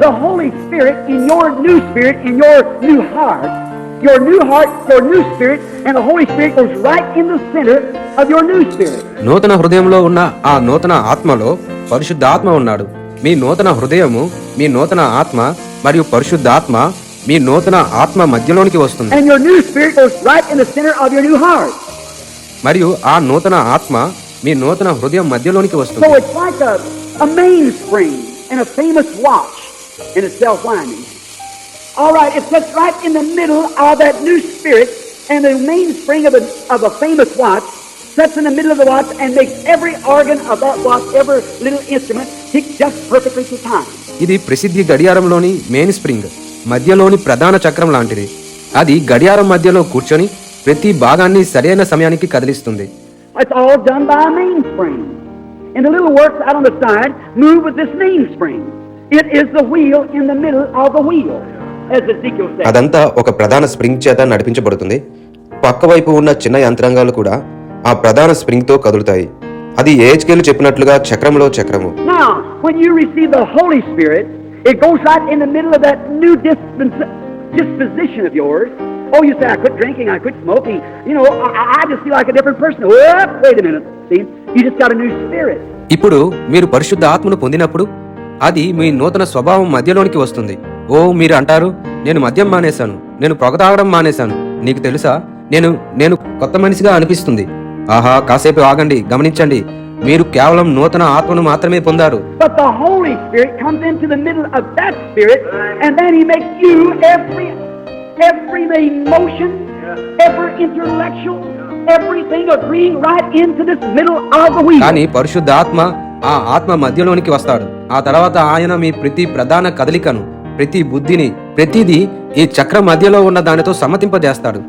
the Holy Spirit in your new spirit, in your new heart. Your new heart, your new spirit, and the Holy Spirit goes right in the center of your new spirit. నూతన హృదయంలో ఉన్న ఆ నూతన ఆత్మలో పరిశుద్ధాత్మ ఉన్నాడు మీ నూతన హృదయము మీ నూతన ఆత్మ మరియు పరిశుద్ధాత్మ మీ నూతన ఆత్మ మధ్యలోనికి వస్తుంది And your new spirit goes right in the center of your new heart. మరియు ఆ నూతన ఆత్మ మీ నూతన హృదయం మధ్యలోనికి So వస్తుంది it's like a, a mainspring in a famous watch, and it's self-winding. All right, it sits right in the middle of that new spirit, and the mainspring of a, of a famous watch sits in the middle of the watch and makes every organ of that watch, every little instrument, tick just perfectly to time. ఇది ప్రసిద్ధి గడియారంలోని main spring మధ్యలోని ప్రధాన చక్రం లాంటిది అది గడియారం మధ్యలో కూర్చొని ప్రతి భాగాన్ని సరైన సమయానికి కదిలిస్తుంది It's all done by a mainspring. And the little works out on the side move with this mainspring. It is the wheel in the middle of the wheel, as Ezekiel said. అదంతా ఒక ప్రధాన spring చేత నడిపించబడుతుంది పక్క వైపు ఉన్న చిన్న యంత్రాంగాలు కూడా ఆ ప్రధాన స్ప్రింగ్తో కదులుతాయి అది ఏహెచ్కేలు చెప్పినట్లుగా చక్రంలో చక్రము Now, when you receive the Holy Spirit, it goes right in the middle of that new dispens- disposition of yours. Oh, you say, I quit drinking, I quit smoking. You know, I, I just feel like a different person. Whoop, wait a minute. See, you just got a new spirit. ఇప్పుడు మీరు పరిశుద్ధ ఆత్మను పొందినప్పుడు అది మీ నూతన స్వభావం మధ్యలోనికి వస్తుంది. ఓ మీరు అంటారు నేను మద్యం మానేశాను నేను పొగతాగడం మానేశాను. నీకు తెలుసా నేను నేను కొత్త మనిషిగా అనిపిస్తుంది. ఆహా కాసేపు ఆగండి గమనించండి. మీరు కేవలం నూతన ఆత్మను మాత్రమే పొందారు. కానీ పరిశుద్ధ ఆత్మ ఆ ఆత్మ మధ్యలోనికి వస్తాడు. ఆ తర్వాత ఆయన మీ ప్రతి ప్రధాన కదలికను ప్రతి బుద్ధిని ప్రతిదీ ఈ చక్ర మధ్యలో ఉన్న దానితో సమ్మతింపజేస్తాడు